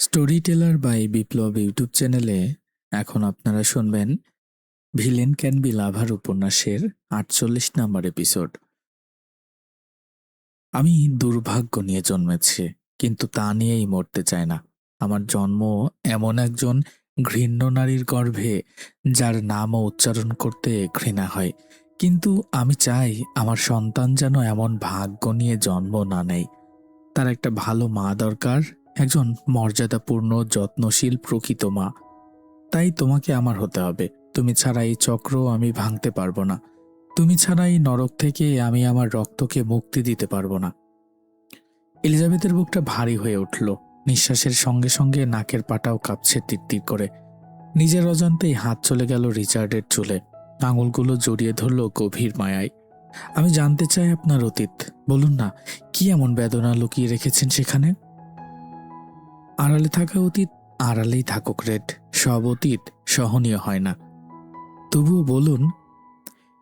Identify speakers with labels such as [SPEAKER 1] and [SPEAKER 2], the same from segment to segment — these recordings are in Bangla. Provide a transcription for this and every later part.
[SPEAKER 1] Story teller by Biplob YouTube চ্যানেলে এখন আপনারা শুনবেন ভিলেন ক্যান বি লাভার উপন্যাসের আটচল্লিশ নম্বর এপিসোড। আমি দুর্ভাগ্য নিয়ে জন্মেছি, কিন্তু তা নিয়েই মরতে চায় না। আমার জন্ম এমন একজন ঘৃণ্য নারীর গর্ভে, যার নামও উচ্চারণ করতে ঘৃণা হয়। কিন্তু আমি চাই আমার সন্তান যেন এমন ভাগ্য নিয়ে জন্ম না নেয়। তার একটা ভালো মা দরকার একজন মর্যাদাপূর্ণ, যত্নশীল প্রকৃত মা। তাই তোমাকে আমার হতে হবে। তুমি ছাড়া এই চক্র আমি ভাঙতে পারব না। তুমি ছাড়া এই নরক থেকে আমি আমার রক্তকে মুক্তি দিতে পারব না। এলিজাবেথের বুকটা ভারী হয়ে উঠল। নিঃশ্বাসের সঙ্গে সঙ্গে নাকের পাটাও কাঁপছে টিরটির করে। নিজের অজান্তেই হাত চলে গেল রিচার্ডের চুলে। আঙুলগুলো জড়িয়ে ধরল গভীর মায়ায়। আমি জানতে চাই আপনার অতীত। বলুন না, কি এমন বেদনা লুকিয়ে রেখেছেন সেখানে? আড়ালে থাকা অতীত, আড়ালেই থাকুক রেড সব অতীত সহনীয় হয় না। তবুও বলুন,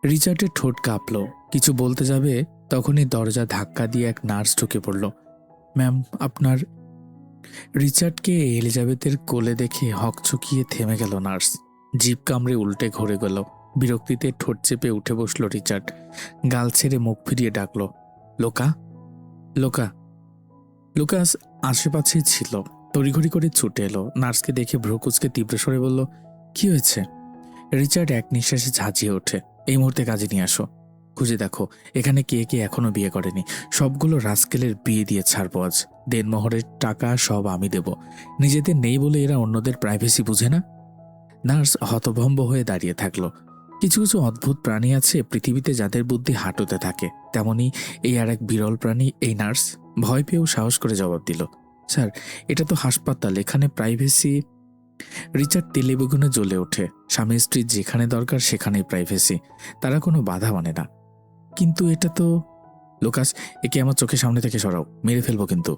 [SPEAKER 1] রিচার্ডের ঠোঁট কাঁপল। কিছু বলতে যাবে, তখনই দরজা ধাক্কা দিয়ে এক নার্স ঢুকে পড়ল। ম্যাম, আপনার রিচার্ডকে এলিজাবেথের কোলে দেখে হকচকিয়ে থেমে গেল নার্স। জিপ কামড়ে উল্টে ঘরে গেল। বিরক্তিতে ঠোঁট চেপে উঠে বসল রিচার্ড। গাল ছেড়ে মুখ ফিরিয়ে ডাকল, লোকা? লোকা? লুকাস আশেপাশেই ছিল। তড়িঘড়ি করে ছুটে এলো। নার্সকে দেখে ভ্রকুচকে তীব্র স্বরে বলল, কি হয়েছে? রিচার্ড এক নিঃশ্বাসে ঝাঁঝিয়ে ওঠে, এই মুহূর্তে কাজে নিয়ে আসো। খুঁজে দেখো, এখানে কে কে এখনও বিয়ে করেনি। সবগুলো রাস্কেলের বিয়ে দিয়ে ছাড়বো আজ। দেনমোহরের টাকা সব আমি দেব। নিজেদের নেই বলে এরা অন্যদের প্রাইভেসি বুঝে না? নার্স হতভম্ব হয়ে দাঁড়িয়ে থাকল। কিছু কিছু অদ্ভুত প্রাণী আছে পৃথিবীতে যাদের বুদ্ধি হাঁটুতে থাকে। তেমনি এই আর এক বিরল প্রাণী, এই নার্স। ভয় পেয়েও সাহস করে জবাব দিল স্যার, এটা তো হাসপাতাল, এখানে প্রাইভেসি রিচার্ড তেলেবেগুনে জ্বলে ওঠে। স্বামী স্ত্রী যেখানে দরকার সেখানেই প্রাইভেসি তারা কোনো বাধা মানে না। কিন্তু এটা তো, লোকাস, একে আমার চোখের সামনে থেকে সরাও, মেরে ফেলব কিন্তু।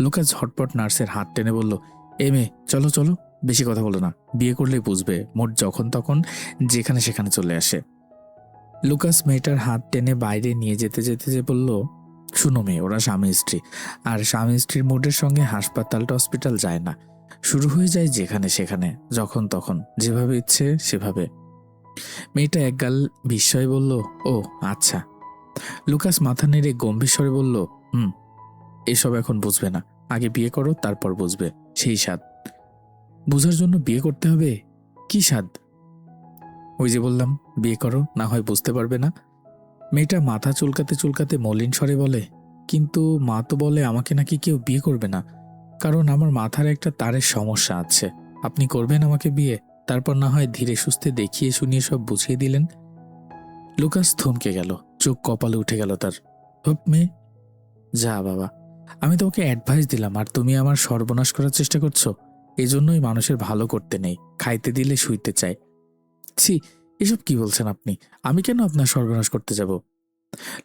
[SPEAKER 1] লোকাস ঝটপট নার্সের হাত টেনে বলল, এ মেয়ে, চলো চলো, বেশি কথা বলো না, বিয়ে করলেই বুঝবে, মোট যখন তখন যেখানে সেখানে চলে আসে। লুকাস মেয়েটার হাত টেনে বাইরে নিয়ে যেতে যেতে যে বলল শুনো মেয়ে ওরা স্বামী স্ত্রী। আর স্বামী স্ত্রীর মুডের সঙ্গে হাসপাতালটা হসপিটাল যায় না। শুরু হয়ে যায় যেখানে সেখানে, যখন তখন, যেভাবে ইচ্ছে সেভাবে। মেয়েটা একগাল বিস্ময় বলল, ও আচ্ছা। লুকাস মাথা নেড়ে গম্ভীর স্বরে বলল, হুম, এসব এখন বুঝবে না। আগে বিয়ে করো, তারপর বুঝবে। সেই স্বাদ। বোঝার জন্য বিয়ে করতে হবে? কি স্বাদ? ওই যে বললাম, বিয়ে করো, না হয় বুঝতে পারবে না। মেয়েটা মাথা চুলকাতে চুলকাতে মলিন স্বরে বলে, কিন্তু মা তো বলে আমাকে নাকি কেউ বিয়ে করবে না। কারণ আমার মাথার একটা তারের সমস্যা আছে। আপনি করবেন আমাকে বিয়ে। তারপর না হয় ধীরে সুস্থে দেখিয়ে শুনিয়ে সব বুঝিয়ে দিলেন। লুকাস থমকে গেল। চোখ কপালে উঠে গেল তার। হোপ মেয়ে যা বাবা। আমি তোমাকে অ্যাডভাইস দিলাম, আর তুমি আমার সর্বনাশ করার চেষ্টা করছ। এজন্যই মানুষের ভালো করতে নেই। খাইতে দিলে শুইতে চায়। ছি এসব কি বলছেন আপনি? আমি কেন আপনার সর্বনাশ করতে যাব?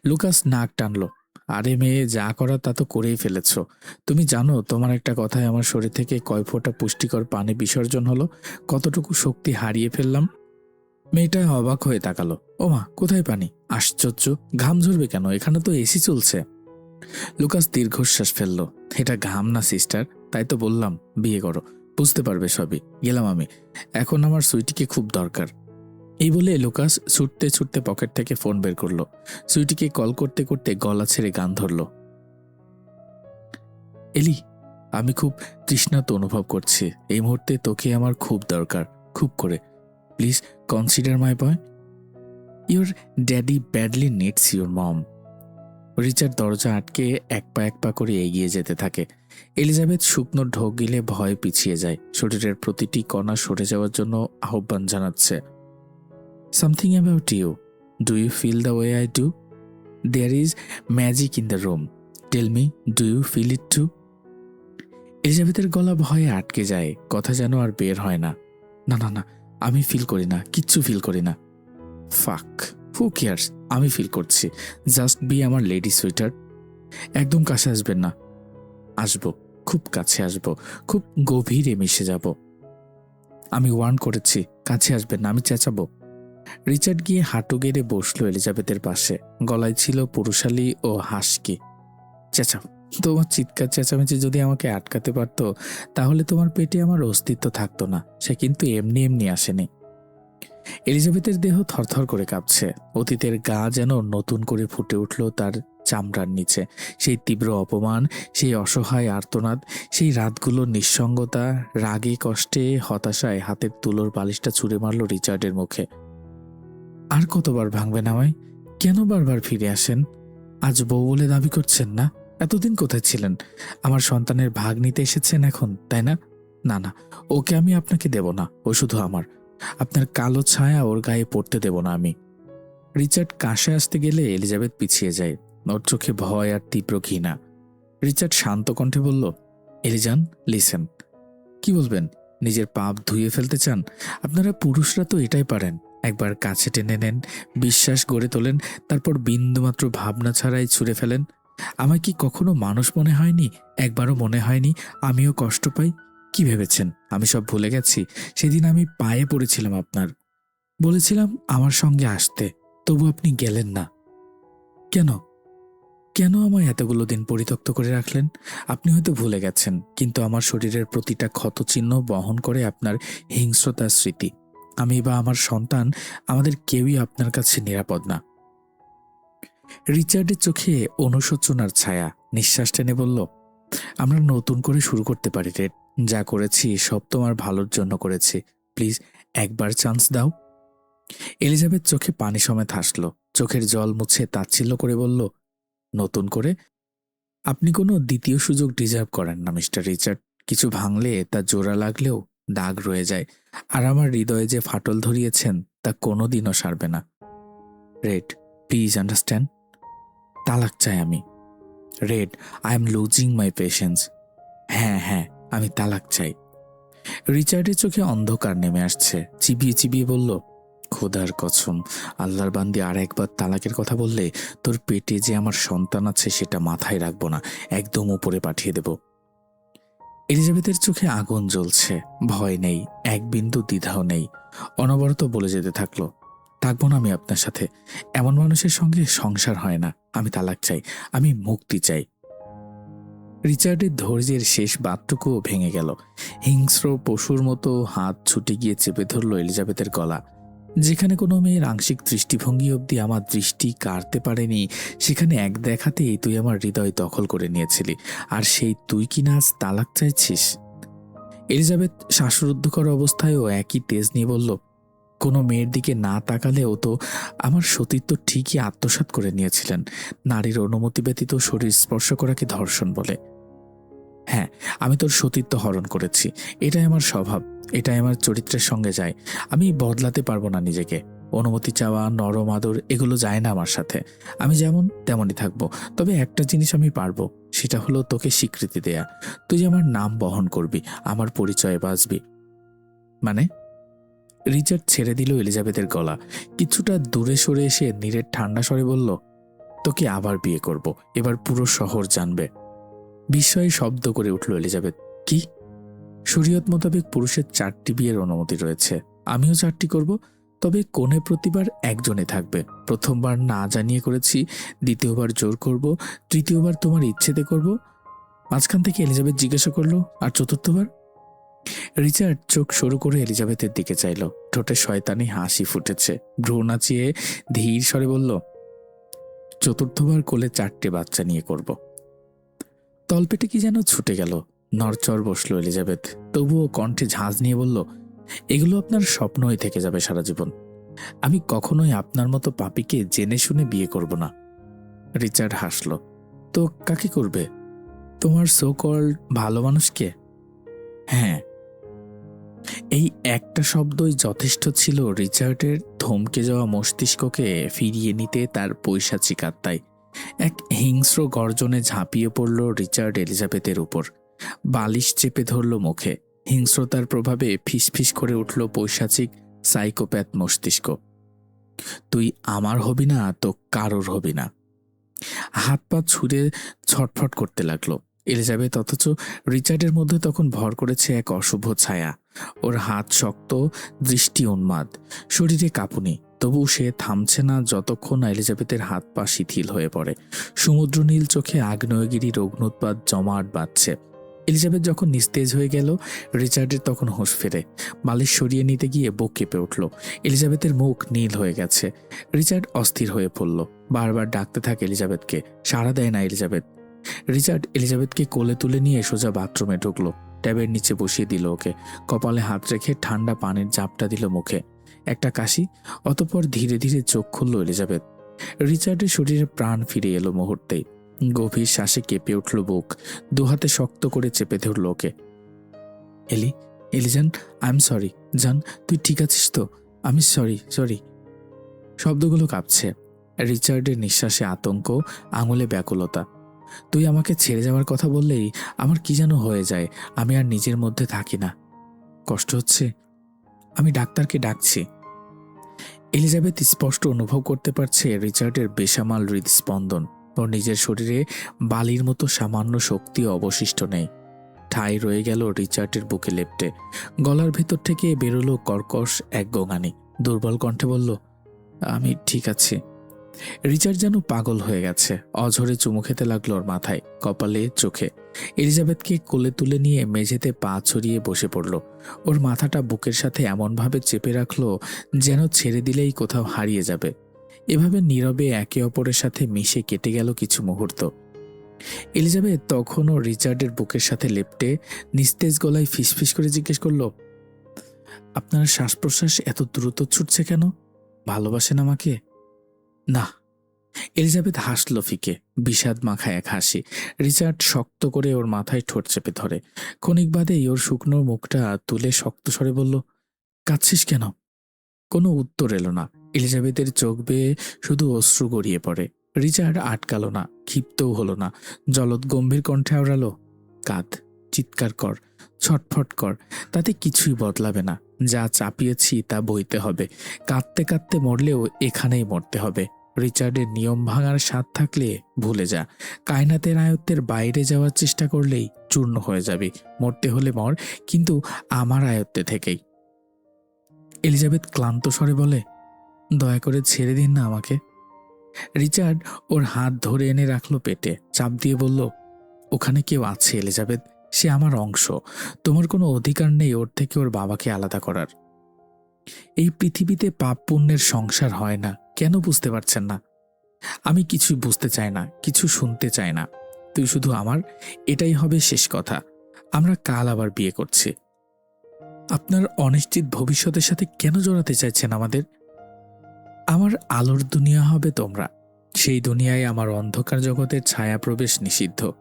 [SPEAKER 1] লুকাস নাক টানলো। আরে মেয়ে, যা করার তা তো করেই ফেলেছ। তুমি জানো, তোমার একটা কথায় আমার শরীর থেকে কয় ফোঁটা পুষ্টিকর পানি বিসর্জন হলো। কতটুকু শক্তি হারিয়ে ফেললাম? মেয়েটা অবাক হয়ে তাকালো। ও মা কোথায় পানি? আশ্চর্য, ঘাম ঝরবে কেন? এখানে তো এসি চলছে। লুকাস দীর্ঘশ্বাস ফেলল। এটা ঘাম না, সিস্টার? তাই তো বললাম, বিয়ে করো। বুঝতে পারবে সবই। গেলাম আমি। এখন আমার সুইটিকে খুব দরকার। এই বলে লুকাস ছুটতে ছুটতে পকেট থেকে ফোন বের করল। সুইটিকে কল করতে করতে গলা ছেড়ে গান ধরলো। এলি, আমি খুব তৃষ্ণাত অনুভব করছি। এই মুহূর্তে তোকে আমার খুব দরকার, খুব করে। Please consider my boy your daddy badly needs your mom Richard দরজা আটকে এক পা এক পা করে এগিয়ে যেতে থাকে। এলিজাবেথ শুকনো ঢোক গিলে ভয় পিছিয়ে যায়। শরীরের প্রতিটি কণা সরে যাওয়ার জন্য আহ্বান জানাচ্ছে। Something about you do you feel the way I do there is magic in the room tell me do you feel it too এলিজাবেথের গলা ভয়ে আটকে যায়। কথা যেন আর বের হয় না। না না না, আমি ফিল করি না। কিচ্ছু ফিল করি না। ফাক হু কেয়ার্স আমি ফিল করছি। জাস্ট বি আমার লেডি সুইটার একদম কাছে আসবেন না। আসব, খুব কাছে আসব। খুব গভীরে মিশে যাব। আমি ওয়ার্ন করেছি, কাছে আসবেন না, আমি চেঁচাবো। রিচার্ড গিয়ে হাঁটু গেড়ে বসল এলিজাবেথের পাশে। গলায় ছিল পুরুষালী ও হাসকি। চেঁচাও তোমার চিৎকার চেঁচামেচি যদি আমাকে আটকাতে পারতো, তাহলে তোমার পেটে আমার অস্তিত্ব থাকতো না। সে কিন্তু এমনি এমনি আসেনি। এলিজাবেথের দেহ থরথর করে কাঁপছে। অতীতের গা যেন নতুন করে ফুটে উঠল তার চামড়ার নিচে। সেই তীব্র অপমান, সেই অসহায় আর্তনাদ, সেই রাতগুলোর নিঃসঙ্গতা, রাগে কষ্টে হতাশায় হাতের তুলোর বালিশটা ছুঁড়ে মারল রিচার্ডের মুখে। আর কতবার ভাঙবেন আমায়? কেন বারবার ফিরে আসেন? আজ বউ বলে দাবি করছেন না? এতদিন কোথায় ছিলেন? আমার সন্তানের ভাগ নিতে এসেছেন এখন, তাই না? না না, ওকে আমি আপনাকে দেব না, ও শুধু আমার। আপনার কালো ছায়া ওর গায়ে পড়তে দেব না আমি। রিচার্ড কাশে আসতে গেলে এলিজাবেথ পিছিয়ে যায়। ওর চোখে ভয় আর তীব্র ঘৃণা। রিচার্ড শান্ত কণ্ঠে বলল, এলিজান, লিসেন। কি বলবেন? নিজের পাপ ধুয়ে ফেলতে চান? আপনারা পুরুষরা তো এটাই পারেন। একবার কাছে টেনে নেন, বিশ্বাস গড়ে তোলেন, তারপর বিন্দুমাত্র ভাবনা ছাড়াই ছুঁড়ে ফেলেন। আমায় কি কখনো মানুষ মনে হয়নি? একবারও মনে হয়নি, আমিও কষ্ট পাই। কি ভেবেছেন? আমি সব ভুলে গেছি। সেদিন আমি পায়ে পড়েছিলাম আপনার। বলেছিলাম আমার সঙ্গে আসতে, তবু আপনি গেলেন না। কেন? কেন আমায় এতগুলো দিন পরিত্যক্ত করে রাখলেন? আপনি হয়তো ভুলে গেছেন, কিন্তু আমার শরীরের প্রতিটা ক্ষতচিহ্ন বহন করে আপনার হিংস্রতার স্মৃতি। আমি বা আমার সন্তান আমাদের কেউই আপনার কাছে নিরাপদ না। রিচার্ডের চোখে অনুশোচনার ছায়া, নিঃশ্বাস টেনে বলল, আমরা নতুন করে শুরু করতে পারি রেড যা করেছি, সব তোমার ভালোর জন্য করেছি। প্লিজ, একবার চান্স দাও। এলিজাবেথ চোখে পানি সমেত হাসল, চোখের জল মুছে তাচ্ছিল্য করে বলল, নতুন করে? আপনি কোনো দ্বিতীয় সুযোগ ডিজার্ভ করেন না, মিস্টার রিচার্ড। কিছু ভাঙলে তা জোড়া লাগলেও দাগ রয়ে যায়। আর আমার হৃদয়ে যে ফাটল ধরিয়েছেন, তা কোনোদিনও সারবে না। রেড প্লিজ আন্ডারস্ট্যান্ড তালাক চাই আমি। Red I am losing my patience হ্যাঁ হ্যাঁ আমি তালাক চাই। রিচার্ডের চোখে অন্ধকার নেমে আসছে। চিবিয়ে চিবিয়ে বলল, খোদার কসম, আল্লাহর বান্দি আর একবার তালাকের কথা বললে তোর পেটে যে আমার সন্তান আছে সেটা মাথায় রাখব না। একদম উপরে পাঠিয়ে দেব। এলিজাবেথের চোখে আগুন জ্বলছে, ভয় নেই, এক বিন্দু দ্বিধাও নেই। অনবরত বলে যেতে থাকল, থাকব না আমি আপনার সাথে। এমন মানুষের সঙ্গে সংসার হয় না। আমি তালাক চাই, আমি মুক্তি চাই। রিচার্ডের ধৈর্যের শেষ বাতটুকুও ভেঙে গেল। হিংস্র পশুর মতো হাত ছুটে গিয়ে চেপে ধরল এলিজাবেথের গলা। যেখানে কোনো মেয়ের আংশিক দৃষ্টিভঙ্গি অবধি আমার দৃষ্টি কাড়তে পারেনি, সেখানে এক দেখাতেই তুই আমার হৃদয় দখল করে নিয়েছিলি। আর সেই তুই কি না আজ তালাক চাইছিস? এলিজাবেথ শ্বাসরুদ্ধকর অবস্থায়ও একই তেজ নিয়ে বলল, কোনো মেয়ের দিকে না তাকালেও তো আমার সতীত্ব ঠিকই আত্মসাৎ করে নিয়েছিলেন। নারীর অনুমতি ব্যতীত শরীর স্পর্শ করাকে ধর্ষণ বলে। হ্যাঁ আমি তোর সতীত্ব হরণ করেছি। এটাই আমার স্বভাব, এটাই আমার চরিত্রের সঙ্গে যায়। আমি বদলাতে পারব না নিজেকে। অনুমতি চাওয়া, নরম আদর, এগুলো যায় না আমার সাথে। আমি যেমন তেমনই থাকব, তবে একটা জিনিস আমি পারব, সেটা হলো তোকে স্বীকৃতি দেয়া। তুই আমার নাম বহন করবি, আমার পরিচয়ে বাঁচবি। মানে? রিচার্ড ছেড়ে দিল এলিজাবেথের গলা। কিছুটা দূরে সরে এসে নীরের ঠান্ডা স্বরে বলল, তোকে আবার বিয়ে করব, এবার পুরো শহর জানবে। বিস্ময়ে শব্দ করে উঠল এলিজাবেথ। কি? শরীয়ত মোতাবেক পুরুষের চারটি বিয়ের অনুমতি রয়েছে। আমিও চারটি করব, তবে কোণে প্রতিবার একজনে থাকবে। প্রথমবার না জানিয়ে করেছি, দ্বিতীয়বার জোর করব, তৃতীয়বার তোমার ইচ্ছেতে করব। মাঝখান থেকে এলিজাবেথ জিজ্ঞাসা করল, আর চতুর্থবার? রিচার্ড চোখ সরু করে এলিজাবেথের দিকে চাইল। ঠোঁটে শয়তানি হাসি ফুটেছে। ভ্রু নাচিয়ে ধীর স্বরে বলল, চতুর্থবার কোলে চারটে বাচ্চা নিয়ে করব। তলপেটে কি যেন ছুটে গেল। নরচর বসল এলিজাবেথ। তবুও কণ্ঠে ঝাঁজ নিয়ে বলল, এগুলো আপনার স্বপ্নই থেকে যাবে সারা জীবন। আমি কখনোই আপনার মতো পাপিকে জেনে শুনে বিয়ে করব না। রিচার্ড হাসল, তো কাকে করবে? তোমার সো কল্ড ভালো মানুষকে? হ্যাঁ। এই একটা শব্দই যথেষ্ট ছিল রিচার্ডের ধমকে যাওয়া মস্তিষ্ককে ফিরিয়ে নিতে তার পৈশাচিক আত্মায়। এক হিংস্র গর্জনে ঝাঁপিয়ে পড়ল রিচার্ড এলিজাবেথের উপর। বালিশ চেপে ধরল মুখে। হিংস্রতার প্রভাবে ফিসফিস করে উঠল পৈশাচিক সাইকোপ্যাথ মস্তিষ্ক। তুই আমার হবি না, তো কারোর হবি না। হাত পা ছুঁড়ে ছটফট করতে লাগল। এলিজাবেথ অথচ রিচার্ডের মধ্যে তখন ভর করেছে এক অশুভ ছায়া। ওর হাত শক্ত, দৃষ্টি উন্মাদ, শরীরে কাঁপুনি। তবু সে থামছে না যতক্ষণ না এলিজাবেথের হাত পা শিথিল হয়ে পড়ে। সমুদ্র নীল চোখে আগ্নেয়গিরির অগ্নুৎপাত জমাট বাঁধছে। এলিজাবেথ যখন নিস্তেজ হয়ে গেল, রিচার্ডের তখন হুঁশ ফেরে। বালিশ সরিয়ে নিতে গিয়ে বুক কেঁপে উঠল। এলিজাবেথের মুখ নীল হয়ে গেছে। রিচার্ড অস্থির হয়ে পড়ল। বারবার ডাকতে থাকে এলিজাবেথকে। সাড়া দেয় না এলিজাবেথ। রিচার্ড এলিজাবেথকে কোলে তুলে নিয়ে সোজা বাথরুমে ঢুকলো। ট্যাবের নিচে বসিয়ে দিল ওকে। কপালে হাত রেখে ঠান্ডা পানির জাপটা দিল মুখে। একটা কাশি, অতপর ধীরে ধীরে চোখ খুলল এলিজাবেথ। রিচার্ডের শরীরে প্রাণ ফিরে এলো মুহূর্তেই। গভীর শ্বাসে কেঁপে উঠল বুক, দুহাতে শক্ত করে চেপে ধরল ওকে। এলি, এলিজান, আই এম সরি, জান, তুই ঠিক আছিস তো? আমি সরি সরি। শব্দগুলো কাঁপছে। রিচার্ডের নিঃশ্বাসে আতঙ্ক, আঙুলে ব্যাকুলতা। তুই আমাকে ছেড়ে যাওয়ার কথা বললেই আমার কি যেন হয়ে যায়, আমি আর নিজের মধ্যে থাকি না। কষ্ট হচ্ছে? আমি ডাক্তারকে ডাকছি। এলিজাবেথ স্পষ্ট অনুভব করতে পারছে রিচার্ডের বেসামাল হৃদস্পন্দন। ওর নিজের শরীরে বালির মতো সামান্য শক্তি অবশিষ্ট নেই। ঠাই রয়ে গেল রিচার্ডের বুকে লেপটে। গলার ভেতর থেকে বেরোলো কর্কশ এক গোঙানি। দুর্বল কণ্ঠে বলল, আমি ঠিক আছি। রিচার্ড যেন পাগল হয়ে গেছে। অঝরে চুমু খেতে লাগল ওর মাথায়, কপালে, চোখে। এলিজাবেথকে কোলে তুলে নিয়ে মেঝেতে পা ছড়িয়ে বসে পড়ল। ওর মাথাটা বুকের সাথে এমনভাবে চেপে রাখল যেন ছেড়ে দিলেই কোথাও হারিয়ে যাবে। এভাবে নীরবে একে অপরের সাথে মিশে কেটে গেল কিছু মুহূর্ত। এলিজাবেথ তখনও রিচার্ডের বুকের সাথে লেপটে নিস্তেজ গলায় ফিসফিস করে জিজ্ঞেস করল, আপনার শ্বাস প্রশ্বাস এত দ্রুত ছুটছে কেন? ভালোবাসেন আমাকে? না, এলিজাবেথ হাসল ফিকে, বিষাদ মাখা এক হাসি। রিচার্ড শক্ত করে ওর মাথায় ঠোঁট চেপে ধরে। ক্ষণিক বাদেই ওর শুকনো মুখটা তুলে শক্ত স্বরে বলল, কাঁদছিস কেন? কোনো উত্তর এলো না। এলিজাবেথের চোখ বেয়ে শুধু অশ্রু গড়িয়ে পড়ে। রিচার্ড আটকালো না, ক্ষিপ্তও হলো না। জলদ গম্ভীর কণ্ঠে আওড়ালো, কাঁদ, চিৎকার কর, ছটফট কর, তাতে কিছুই বদলাবে না। যা চাপিয়েছি তা বইতে হবে। কাঁদতে কাঁদতে মরলেও এখানেই মরতে হবে। রিচার্ডের নিয়ম ভাঙার স্বাদ থাকলে ভুলে যা। কায়নাতের আয়ত্তের বাইরে যাওয়ার চেষ্টা করলেই চূর্ণ হয়ে যাবে। মরতে হলে মর, কিন্তু আমার আয়ত্তে থেকেই। এলিজাবেথ ক্লান্ত স্বরে বলে, দয়া করে ছেড়ে দিন না আমাকে। রিচার্ড ওর হাত ধরে এনে রাখল পেটে। চাপ দিয়ে বলল, ওখানে কেউ আছে, এলিজাবেথ? সে আমার অংশ। তোমার কোনো অধিকার নেই ওর থেকে ওর বাবাকে আলাদা করার। এই পৃথিবীতে পাপ পুণ্যের সংসার হয় না, কেন বুঝতে পারছেন না? আমি কিছুই বুঝতে চাই না, কিছু শুনতে চাই না। তুই শুধু আমার, এটাই হবে শেষ কথা। আমরা কাল আবার বিয়ে করছি। আপনার অনিশ্চিত ভবিষ্যতের সাথে কেন জড়াতে চাইছেন আমাদের? আমার আলোর দুনিয়া হবে তোমরা। সেই দুনিয়ায় আমার অন্ধকার জগতের ছায়া প্রবেশ নিষিদ্ধ।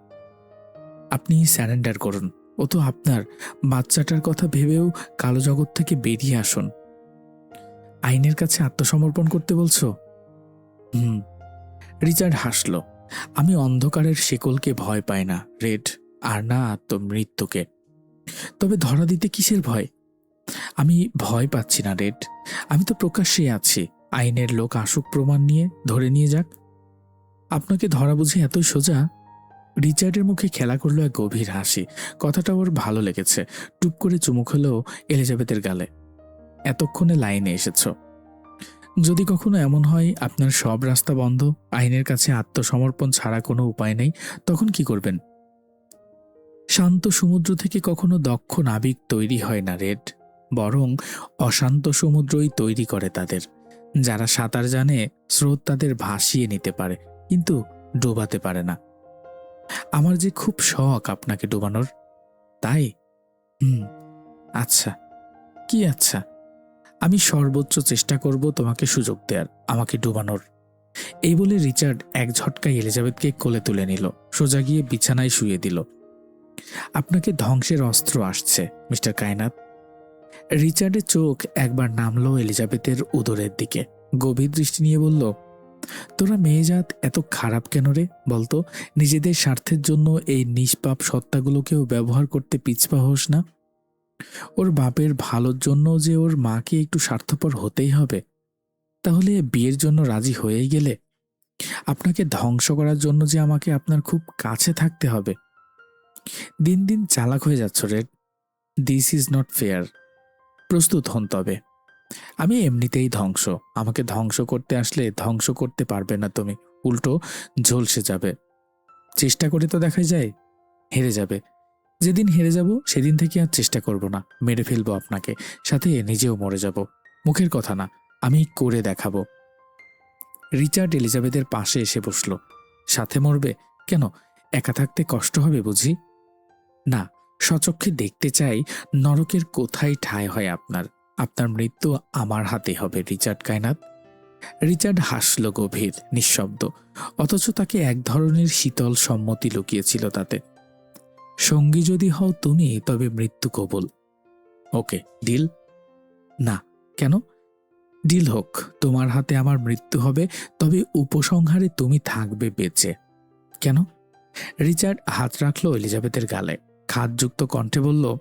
[SPEAKER 1] আপনি স্যারেন্ডার করুন। ও তো আপনার। বাচ্চাটার কথা ভেবেও কালো জগৎ থেকে বেরিয়ে আসুন। আইনের কাছে আত্মসমর্পণ করতে বলছো? হুম। রিচার্ড হাসল। আমি অন্ধকারের শিকলকে ভয় পাই না, রেড। আর না আত্মমৃত্যুকে। তবে ধরা দিতে কিসের ভয়? আমি ভয় পাচ্ছি না, রেড। আমি তো প্রকাশ্যে আছি। আইনের লোক আসুক প্রমাণ নিয়ে ধরে নিয়ে যাক। আপনাকে ধরা বুঝে এতই সোজা? রিচার্ডের মুখে খেলা করল এক গভীর হাসি। কথাটা ওর ভালো লেগেছে। টুপ করে চুমুক হলো এলিজাবেথের গালে। এতক্ষণে লাইনে এসেছ। যদি কখনো এমন হয়, আপনার সব রাস্তা বন্ধ, আইনের কাছে আত্মসমর্পণ ছাড়া কোনো উপায় নেই, তখন কি করবেন? শান্ত সমুদ্র থেকে কখনো দক্ষ নাবিক তৈরি হয় না, রেড। বরং অশান্ত সমুদ্রই তৈরি করে তাদের। যারা সাঁতার জানে, স্রোত তাদের ভাসিয়ে নিতে পারে, কিন্তু ডোবাতে পারে না। আমার যে খুব শখ আপনাকে ডোবানোর। তাই? হুম আচ্ছা। কি আচ্ছা? আমি সর্বোচ্চ চেষ্টা করব তোমাকে সুযোগ দেওয়ার আমাকে ডোবানোর। এই বলে রিচার্ড এক ঝটকায় এলিজাবেথকে কোলে তুলে নিল, সোজা গিয়ে বিছানায় শুয়ে দিল। আপনাকে ধ্বংসের অস্ত্র আসছে, মিস্টার কায়নাত রিচার্ডের চোখ একবার নামলো এলিজাবেথের উদরের দিকে, গভীর দৃষ্টি নিয়ে বলল তোরা মেয়েজাত এত খারাপ কেন রে? বলতো, নিজেদের স্বার্থের জন্য এই নিষ্পাপ সত্তাগুলোকেও ব্যবহার করতে পিছপা হোস না। ওর বাপের ভালোর জন্য যে ওর মাকে একটু স্বার্থপর হতেই হবে, তাহলে বিয়ের জন্য রাজি হয়েই গেলে। আপনাকে ধ্বংস করার জন্য যে আমাকে আপনার খুব কাছে থাকতে হবে। দিন দিন চালাক হয়ে যাচ্ছ রে দিস ইজ নট ফেয়ার প্রস্তুত হন তবে। আমি এমনিতেই ধ্বংস। আমাকে ধ্বংস করতে আসলে ধ্বংস করতে পারবে না তুমি। উল্টো ঝলসে যাবে। চেষ্টা করে তো দেখা যায়, হেরে যাবে। যেদিন হেরে যাব, সেদিন থেকে আর চেষ্টা করব না। মেরে ফেলব আপনাকে। সাথে নিজেও মরে যাব। মুখের কথা না, আমি করে দেখাবো। রিচার্ড এলিজাবেথের পাশে এসে বসল। সাথে মরবে? কেন? একা থাকতে কষ্ট হবে বুঝি? না সচক্ষে দেখতে চাই নরকের কোথায় ঠাঁই হয় আপনার। আপনার মৃত্যু আমার হাতে হবে, রিচার্ড কায়নাত। রিচার্ড হাসল গভীর, নিঃশব্দ, অথচ তাকে এক ধরনের শীতল সম্মতি লুকিয়েছিল তাতে। সঙ্গী যদি হও তুমি, তবে মৃত্যু কবল। Okay, deal? না, কেন? ডিল হোক, তোমার হাতে আমার মৃত্যু হবে, তবে উপসংহারে তুমি থাকবে বেঁচে। কেন? রিচার্ড হাত রাখল এলিজাবেথের গালে। খাদযুক্ত কণ্ঠে বলল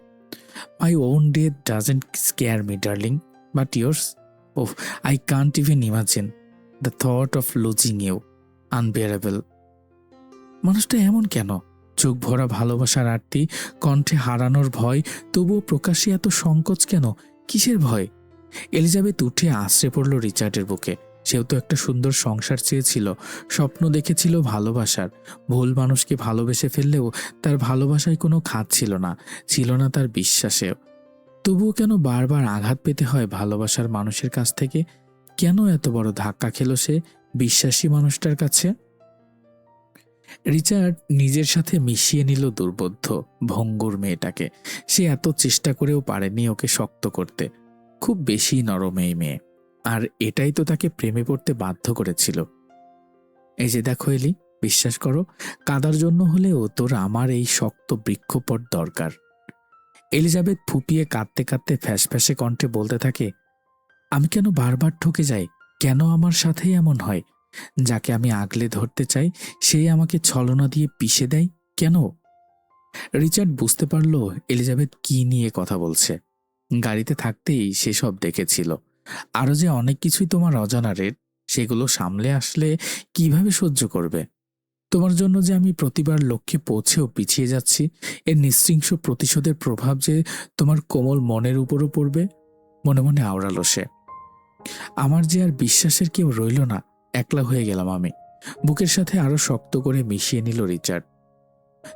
[SPEAKER 1] my own death doesn't scare me darling but years oh I can't even imagine the thought of losing you unbearable মানুষটা এমন কেন? চোখ ভরা ভালোবাসার আরতি কণ্ঠে হারানোর ভয়, তবুও প্রকাশ্যে এত সংকোচ কেন? কিসের ভয়? এলিজাবেথ উঠে আশ্রে পড়ল রিচার্ডের বুকে। সেও তো একটা সুন্দর সংসার চেয়েছিল, স্বপ্ন দেখেছিল ভালোবাসার। ভুল মানুষকে ভালোবেসে ফেললেও তার ভালোবাসায় কোনো খাত ছিল না ছিল না তার বিশ্বাসেও। তবুও কেন বারবার আঘাত পেতে হয় ভালোবাসার মানুষের কাছ থেকে? কেন এত বড় ধাক্কা খেলো সে বিশ্বাসী মানুষটার কাছে? রিচার্ড নিজের সাথে মিশিয়ে নিল দুর্বোধ্য, ভঙ্গুর মেয়েটাকে। সে এত চেষ্টা করেও পারেনি ওকে শক্ত করতে। খুব বেশি নরম এই মেয়ে। আর এটাই তো তাকে প্রেমে পড়তে বাধ্য করেছিল। এই যে দেখো এলি, বিশ্বাস করো, কাদার জন্য হলেও তোর আমার এই শক্ত বৃক্ষপট দরকার। এলিজাবেথ ফুপিয়ে কাঁদতে কাঁদতে ফ্যাস ফ্যাসে কণ্ঠে বলতে থাকে, আমি কেন বারবার ঠকে যাই? কেন আমার সাথেই এমন হয়? যাকে আমি আগলে ধরতে চাই সেই আমাকে ছলনা দিয়ে পিষে দেয়? কেন? রিচার্ড বুঝতে পারল এলিজাবেথ কি নিয়ে কথা বলছে। গাড়িতে থাকতেই সেসব দেখেছিল। আরও যে অনেক কিছুই তোমার অজানা রেট সেগুলো সামলে আসলে কীভাবে সহ্য করবে? তোমার জন্য যে আমি প্রতিবার লক্ষ্যে পৌঁছেও পিছিয়ে যাচ্ছি, এর নিঃশৃংস প্রতিশোধের প্রভাব যে তোমার কোমল মনের উপরও পড়বে? মনে মনে আওড়ালো সে। আমার যে আর বিশ্বাসের কেউ রইল না, একলা হয়ে গেলাম আমি। বুকের সাথে আরও শক্ত করে মিশিয়ে নিল রিচার্ড।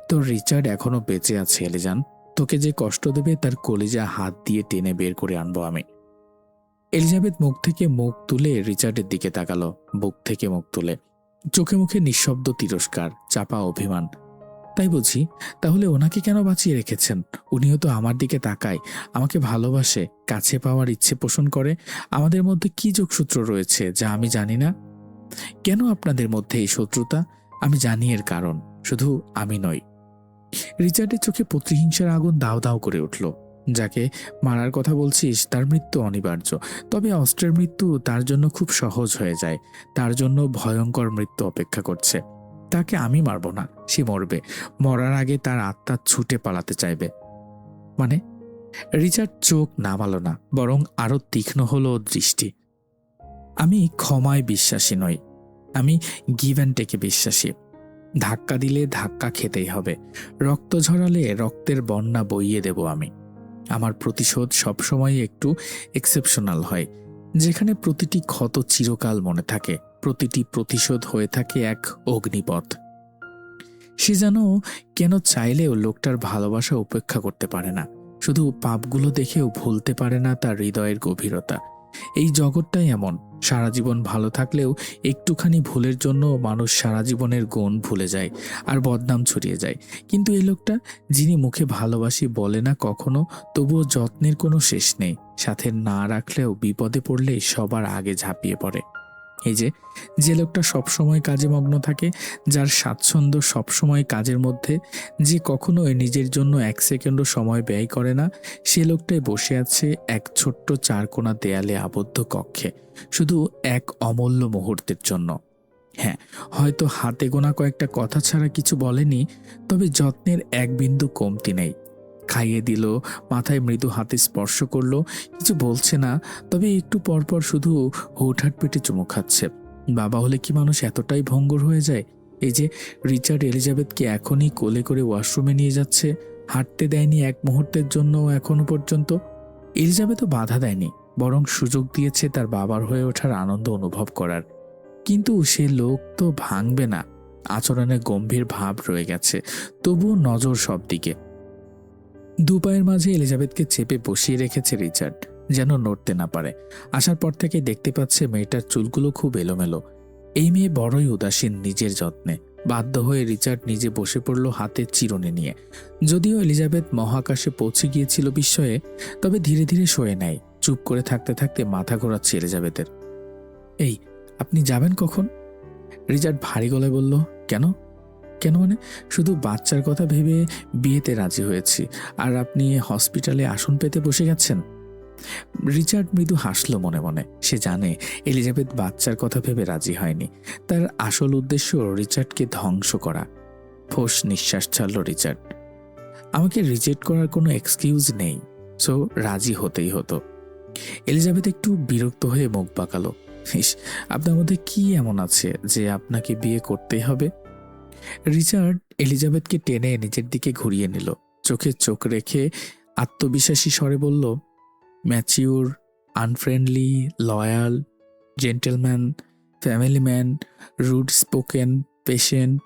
[SPEAKER 1] তোর রিচার্ড এখনও বেঁচে আছে, এলিজান। তোকে যে কষ্ট দেবে, তার কলিজা হাত দিয়ে টেনে বের করে আনব আমি। এলিজাবেথ মুখ থেকে মুখ তুলে রিচার্ডের দিকে তাকালো, বুক থেকে মুখ তুলে। চোখে মুখে নিঃশব্দ তিরস্কার, চাপা অভিমান। তাই বুঝি, তাহলে ওনাকে কেন বাঁচিয়ে রেখেছেন? উনিও তো আমার দিকে তাকায়, আমাকে ভালোবাসে, কাছে পাওয়ার ইচ্ছে পোষণ করে। আমাদের মধ্যে কি যোগসূত্র রয়েছে যা আমি জানি না? কেন আপনাদের মধ্যে এই শত্রুতা? আমি জানি এর কারণ, শুধু আমি নই। রিচার্ডের চোখে প্রতিহিংসার আগুন দাও দাও করে উঠল। যাকে মারার কথা বলছিস, তার মৃত্যু অনিবার্য। তবে অস্ত্রের মৃত্যু তার জন্য খুব সহজ হয়ে যায়। তার জন্য ভয়ঙ্কর মৃত্যু অপেক্ষা করছে। তাকে আমি মারব না, সে মরবে। মরার আগে তার আত্মা ছুটে পালাতে চাইবে। মানে? রিচার্ড চোখ নামালো না, বরং আরও তীক্ষ্ণ হলো দৃষ্টি। আমি ক্ষমায় বিশ্বাসী নই। আমি গিভ অ্যান্ড টেকে বিশ্বাসী। ধাক্কা দিলে ধাক্কা খেতেই হবে। রক্ত ঝরালে রক্তের বন্যা বইয়ে দেব আমি। আমার প্রতিশোধ সবসময় একটু এক্সেপশনাল হয়। যেখানে প্রতিটি ক্ষত চিরকাল মনে থাকে, প্রতিটি প্রতিশোধ হয়ে থাকে এক অগ্নিপথ। সে যেন কেন চাইলেও লোকটার ভালোবাসা উপেক্ষা করতে পারে না। শুধু পাপগুলো দেখেও ভুলতে পারে না তার হৃদয়ের গভীরতা। এই জগৎটাই এমন। সারা জীবন ভালো থাকলেও একটুখানি ভুলের জন্য মানুষ সারা জীবনের গুণ ভুলে যায় আর বদনাম ছড়িয়ে যায়। কিন্তু এই লোকটা, যিনি মুখে ভালোবাসি বলে না কখনো, তবুও যত্নের কোনো শেষ নেই। সাথে না রাখলেও বিপদে পড়লে সবার আগে ঝাঁপিয়ে পড়ে। এই যে যে লোকটা সবসময় কাজে মগ্ন থাকে, যার স্বাচ্ছন্দ্য সবসময় কাজের মধ্যে, যে কখনোই নিজের জন্য এক সেকেন্ডও সময় ব্যয় করে না, সে লোকটাই বসে আছে এক ছোট্ট চারকোনা দেয়ালে আবদ্ধ কক্ষে, শুধু এক অমূল্য মুহূর্তের জন্য। হ্যাঁ হয়তো হাতে গোনা কয়েকটা কথা ছাড়া কিছু বলেনি, তবে যত্নের এক বিন্দু কমতি নেই। খাইয়ে দিল, মাথায় মৃদু হাতে স্পর্শ করল, কিছু বলছে না, তবে একটু পরপর শুধু হুটহাট পেটে চুমু খাচ্ছে। বাবা হলে কি মানুষ এতটাই ভঙ্গুর হয়ে যায়? এই যে রিচার্ড এলিজাবেথকে এখনই কোলে করে ওয়াশরুমে নিয়ে যাচ্ছে, হাঁটতে দেয়নি এক মুহূর্তের জন্য এখনও পর্যন্ত। এলিজাবেথও বাধা দেয়নি, বরং সুযোগ দিয়েছে তার বাবার হয়ে ওঠার আনন্দ অনুভব করার। কিন্তু সে লোক তো ভাঙবে না, আচরণে গম্ভীর ভাব রয়ে গেছে, তবুও নজর সব দিকে দু পায়ের মাঝে এলিজাবেথকে চেপে বসিয়ে রেখেছে রিচার্ড, যেন নড়তে না পারে। আসার পর থেকে দেখতে পাচ্ছে মেয়েটার চুলগুলো খুব এলোমেলো। এই মেয়ে বড়ই উদাসীন নিজের যত্নে। বাধ্য হয়ে রিচার্ড নিজে বসে পড়ল হাতে চিরনে নিয়ে। যদিও এলিজাবেথ মহাকাশে পৌঁছে গিয়েছিল বিস্ময়ে, তবে ধীরে ধীরে সয়ে নেয়। চুপ করে থাকতে থাকতে মাথা ঘোরাচ্ছে এলিজাবেথের। এই, আপনি যাবেন কখন? রিচার্ড ভারী গলায় বলল, কেন? কেন মানে? শুধু বাচ্চার কথা ভেবে বিয়েতে রাজি হয়েছি। আর আপনি হসপিটালে আসন পেতে বসে গেছেন? রিচার্ড মৃদু হাসলো মনে মনে। সে জানে এলিজাবেথ বাচ্চার কথা ভেবে রাজি হয়নি। তার আসল উদ্দেশ্য রিচার্ডকে ধ্বংস করা। ফোঁস নিঃশ্বাস ছাড়ল রিচার্ড। আমাকে রিজেক্ট করার কোনো এক্সকিউজ নেই। সো রাজি হতেই হতো। এলিজাবেথ একটু বিরক্ত হয়ে মুখ বাঁকালো ইস, আপনার মধ্যে কি এমন আছে যে আপনাকে বিয়ে করতেই হবে? রিচার্ড এলিজাবেথকে টেনে নিজের দিকে ঘুরিয়ে নিল। চোখে চোখ রেখে আত্মবিশ্বাসী স্বরে বলল mature unfriendly loyal gentleman family man rude spoken patient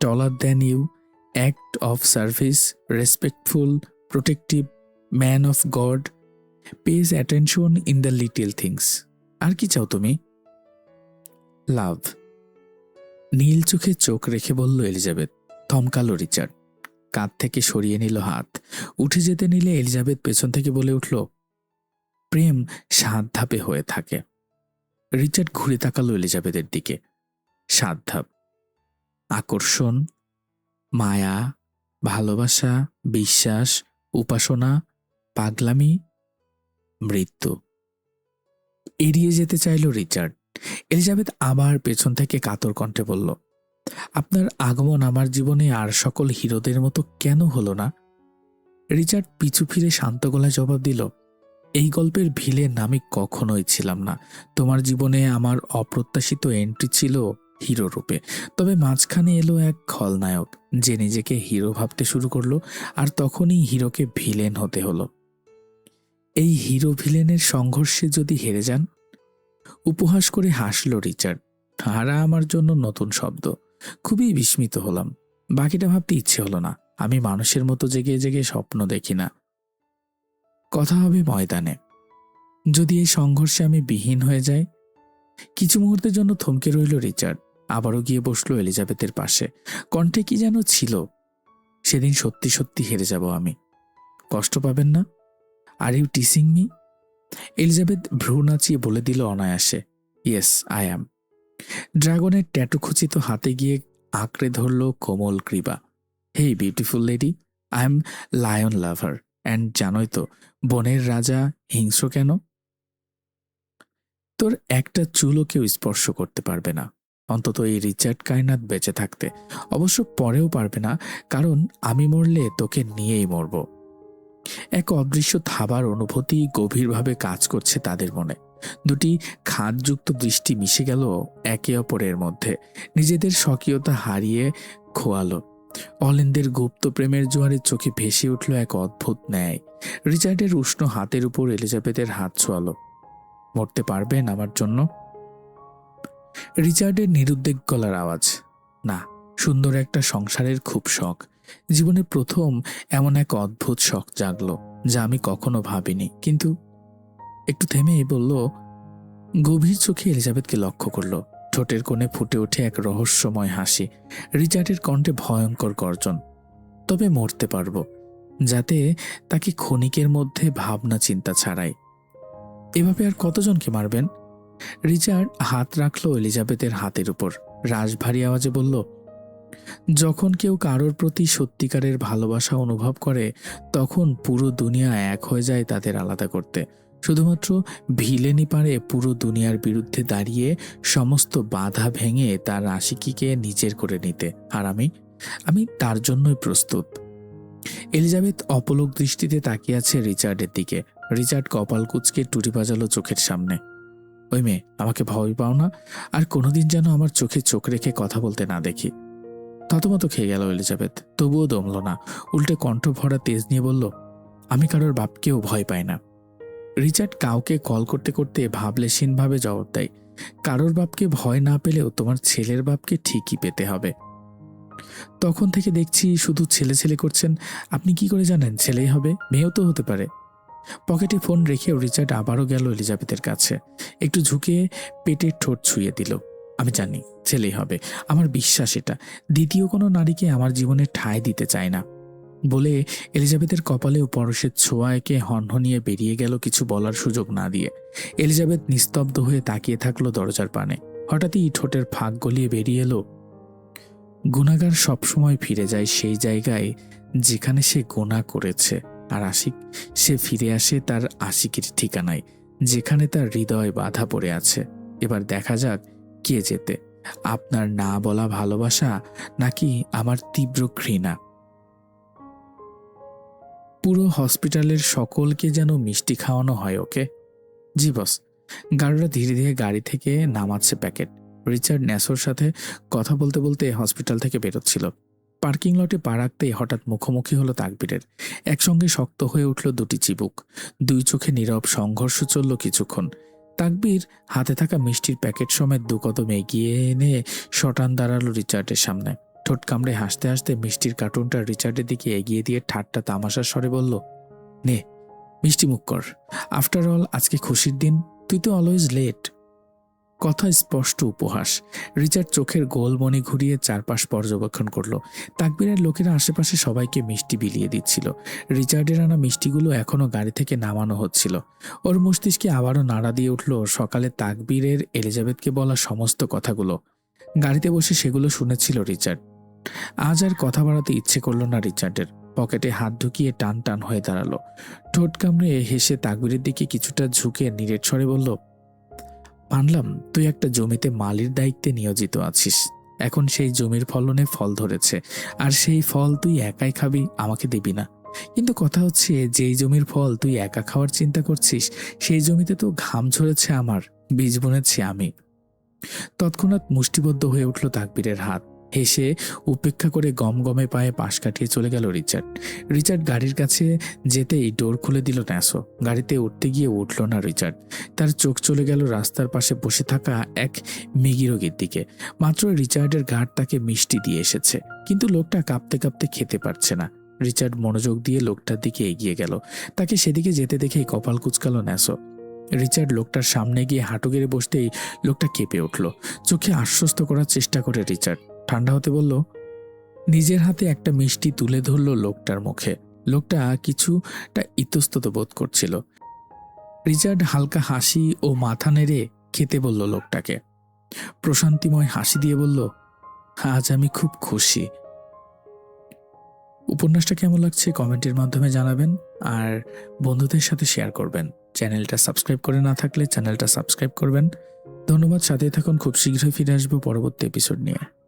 [SPEAKER 1] taller than you act of service respectful protective man of God pays attention in the little things আর কি চাও তুমি? লাভ নীল চোখে চোখ রেখে বলল এলিজাবেথ, থমকালো রিচার্ড। কাঁধ থেকে সরিয়ে নিল হাত। উঠে যেতে নিলে এলিজাবেথ পেছন থেকে বলে উঠল, প্রেম সাত ধাপে হয়ে থাকে। রিচার্ড ঘুরে তাকালো এলিজাবেথের দিকে। সাত ধাপ। আকর্ষণ, মায়া, ভালোবাসা, বিশ্বাস, উপাসনা, পাগলামি, মৃত্যু। এড়িয়ে যেতে চাইল রিচার্ড। এলিজাবেথ আবার পেছন থেকে কাতর কণ্ঠে বলল, আপনার আগমন আমার জীবনে আর সকল হিরোদের মতো কেন হলো না? রিচার্ড পিছু ফিরে শান্ত গলায় জবাব দিল, এই গল্পের ভিলেন আমি কখনোই ছিলাম না। তোমার জীবনে আমার অপ্রত্যাশিত এন্ট্রি ছিল হিরো রূপে। তবে মাঝখানে এলো এক খলনায়ক, যে নিজেকে হিরো ভাবতে শুরু করল আর তখনই হিরোকে ভিলেন হতে হলো। এই হিরো ভিলেনের সংঘর্ষে যদি হেরে যান উপহাস করে হাসল রিচার্ড। হারা আমার জন্য নতুন শব্দ। খুবই বিস্মিত হলাম। বাকিটা ভাবতে ইচ্ছে হলো না। আমি মানুষের মতো জেগে জেগে স্বপ্ন দেখি না। কথা হবে ময়দানে। যদি এই সংঘর্ষে আমি বিহীন হয়ে যাই? কিছু মুহূর্তের জন্য থমকে রইল রিচার্ড। আবারও গিয়ে বসল এলিজাবেথের পাশে। কণ্ঠে কি যেন ছিল? সেদিন সত্যি সত্যি হেরে যাব আমি। কষ্ট পাবেন না? Are you teasing me Elizabeth ভ্রু নাচিয়ে বলে দিল অনায়াসে ইয়েস আই অ্যাম ড্রাগনের ট্যাটু খচিত হাতে গিয়ে আঁকড়ে ধরল কোমল কৃপা। Hey beautiful lady I am lion lover and জানোই তো, বনের রাজা হিংস্র কেন? তোর একটা চুলও কেউ স্পর্শ করতে পারবে না, অন্তত এই রিচার্ড কায়নাত বেঁচে থাকতে। অবশ্য পরেও পারবে না, কারণ আমি মরলে তোকে নিয়েই মরব। এক অদৃশ্য থাবার অনুভূতি গভীরভাবে কাজ করছে তাদের মনে। দুটি খাদযুক্ত দৃষ্টি মিশে গেল একে অপরের মধ্যে। নিজেদের স্বকীয়তা হারিয়ে খোয়ালো। অলেন্দের গুপ্ত প্রেমের জোয়ারে চোখে ভেসে উঠল এক অদ্ভুত ন্যায়। রিচার্ডের উষ্ণ হাতের উপর এলিজাবেথের হাত ছোয়ালো। মরতে পারবেন আমার জন্য? রিচার্ডের নিরুদ্বেগ গলার আওয়াজ। না, সুন্দর একটা সংসারের খুব শখ। জীবনে প্রথম এমন এক অদ্ভুত শখ জাগলো, যা আমি কখনো ভাবিনি। কিন্তু একটু থেমে বলল, গভীর চোখে এলিজাবেথকে লক্ষ্য করল। ঠোঁটের কোণে ফুটে ওঠে এক রহস্যময় হাসি। রিচার্ডের কণ্ঠে ভয়ঙ্কর গর্জন, তবে মরতে পারব, যাতে তাকে ক্ষণিকের মধ্যে ভাবনা চিন্তা ছাড়াই। এভাবে আর কতজনকে মারবেন? রিচার্ড হাত রাখল এলিজাবেথের হাতের উপর। রাশভারী আওয়াজে বলল যখন কেউ কারোর প্রতি সত্যিকারের ভালোবাসা অনুভব করে, তখন পুরো দুনিয়া এক হয়ে যায় তাদের আলাদা করতে। শুধুমাত্র ভিলেনি পারে পুরো দুনিয়ার বিরুদ্ধে দাঁড়িয়ে সমস্ত বাধা ভেঙে তার আশিকিকে নিজের করে নিতে। আর আমি আমি তার জন্যই প্রস্তুত। এলিজাবেথ অপলক দৃষ্টিতে তাকিয়ে আছে রিচার্ডের দিকে। রিচার্ড কপাল কুচকে টুটি বাজালো চোখের সামনে। ওই মেয়ে, আমাকে ভয় পাও না। আর কোনোদিন যেন আমার চোখে চোখ রেখে কথা বলতে না দেখি। থতমত খেয়ে গেল এলিজাবেথ। তবুও দমল না। উল্টে কণ্ঠ ভরা তেজ নিয়ে বলল, আমি কারোর বাপকেও ভয় পাই না। রিচার্ড কাউকে কল করতে করতে ভাবলেশীনভাবে জবাব দেয়, কারোর বাপকে ভয় না পেলেও তোমার ছেলের বাপকে ঠিকই পেতে হবে। তখন থেকে দেখছি শুধু ছেলে ছেলে করছেন। আপনি কি করে জানেন, ছেলেই হবে? মেয়েও তো হতে পারে। পকেটে ফোন রেখেও রিচার্ড আবারও গেল এলিজাবেথের কাছে। একটু ঝুঁকে পেটের ঠোঁট ছুঁয়ে দিল। আমি জানি, ছেলেই হবে। আমার বিশ্বাস এটা। দ্বিতীয় কোনো নারীকে আমার জীবনে ঠাঁই দিতে চায় না। বলে এলিজাবেথের কপালেও পরশের ছোঁয়া একে হনহনিয়ে বেরিয়ে গেল কিছু বলার সুযোগ না দিয়ে। এলিজাবেথ নিস্তব্ধ হয়ে তাকিয়ে থাকল দরজার পানে। হঠাৎই ঠোঁটের ফাঁক গলিয়ে বেরিয়ে এলো। গুণাগার সবসময় ফিরে যায় সেই জায়গায় যেখানে সে গোনা করেছে। আর আশিক, সে ফিরে আসে তার আশিকের ঠিকানায়, যেখানে তার হৃদয় বাধা পড়ে আছে। এবার দেখা যাক কে যেতে। আপনার না বলা ভালোবাসা নাকি আমার তীব্র ঘৃণা। পুরো হসপিটালের সকলকে যেন মিষ্টি খাওয়ানো হয় ওকে। জি, বস। গাড়িরা ধীরে ধীরে গাড়ি থেকে নামাচ্ছে প্যাকেট। রিচার্ড ন্যাসোর সাথে কথা বলতে বলতে হসপিটাল থেকে বেরোচ্ছিল। পার্কিং লটে পা রাখতেই হঠাৎ মুখোমুখি হলো তাকবীরের। একসঙ্গে শক্ত হয়ে উঠল দুটি চিবুক। দুই চোখে নীরব সংঘর্ষ চলল কিছুক্ষণ। তাকবীর, হাতে থাকা মিষ্টির প্যাকেট সমেত দু কদম এগিয়ে এনে শটান দাঁড়াল রিচার্ডের সামনে। ঠোঁট কামড়ে হাসতে হাসতে মিষ্টির কার্টুনটা রিচার্ডের দিকে এগিয়ে দিয়ে ঠাট্টা তামাশার স্বরে বলল, নে, মিষ্টি মুখ কর। আফটার অল আজকে খুশির দিন। তুই তো অলওয়েজ লেট কথা স্পষ্ট উপহাস। রিচার্ড চোখের গোলমণি ঘুরিয়ে চারপাশ পর্যবেক্ষণ করল। তাকবীরের লোকেরা আশেপাশে সবাইকে মিষ্টি বিলিয়ে দিচ্ছিল। রিচার্ডের আনা মিষ্টিগুলো এখনও গাড়ি থেকে নামানো হচ্ছিল। ওর মস্তিষ্কে আবারও নাড়া দিয়ে উঠল সকালে তাকবীরের এলিজাবেথকে বলা সমস্ত কথাগুলো। গাড়িতে বসে সেগুলো শুনেছিল রিচার্ড। আজ আর কথা বাড়াতে ইচ্ছে করল না রিচার্ডের। পকেটে হাত ঢুকিয়ে টান টান হয়ে দাঁড়াল। ঠোঁট কামড়ে হেসে তাকবিরের দিকে কিছুটা ঝুঁকে নিরেট স্বরে বলল মানলাম, তুই একটা জমিতে মালির দায়িত্বে নিয়োজিত আছিস। এখন সেই জমির ফলনে ফল ধরেছে, আর সেই ফল তুই একাই খাবি, আমাকে দিবি না। কিন্তু কথা হচ্ছে, যেই জমির ফল তুই একা খাওয়ার চিন্তা করছিস, সেই জমিতে তো ঘাম ঝরেছে আমার, বীজ বুনেছি আমি। তৎক্ষণাৎ মুষ্টিবদ্ধ হয়ে উঠল তাকবীরের হাত। হেসে উপেক্ষা করে গম গমে পায়ে পাশ কাটিয়ে চলে গেল রিচার্ড। রিচার্ড গাড়ির কাছে যেতেই ডোর খুলে দিল ন্যাসো। গাড়িতে উঠতে গিয়ে উঠল না রিচার্ড। তার চোখ চলে গেল রাস্তার পাশে বসে থাকা এক মিগিরোগীর দিকে। মাত্র রিচার্ডের ঘাট তাকে মিষ্টি দিয়ে এসেছে, কিন্তু লোকটা কাঁপতে কাঁপতে খেতে পারছে না। রিচার্ড মনোযোগ দিয়ে লোকটার দিকে এগিয়ে গেল। তাকে সেদিকে যেতে দেখেই কপাল কুচকালো ন্যাসো। রিচার্ড লোকটার সামনে গিয়ে হাঁটু গেড়ে বসতেই লোকটা কেঁপে উঠল। চোখে আশ্বস্ত করার চেষ্টা করে রিচার্ড। ঠান্ডা হতে বলল, নিজের হাতে একটা মিষ্টি তুলে ধরল লোকটার মুখে। লোকটা কিছুটা ইতস্তত বোধ করছিল। রিচার্ড হালকা হাসি ও মাথা নেড়ে খেতে বলল লোকটাকে। প্রশান্তিময় হাসি দিয়ে বলল, আজ আমি খুব খুশি। উপন্যাসটা কেমন লাগছে কমেন্টের মাধ্যমে জানাবেন আর বন্ধুদের সাথে শেয়ার করবেন। চ্যানেলটা সাবস্ক্রাইব করে না থাকলে চ্যানেলটা সাবস্ক্রাইব করবেন। ধন্যবাদ সাথে থাকুন। খুব শীঘ্রই ফিরে আসব পরবর্তী এপিসোড নিয়ে।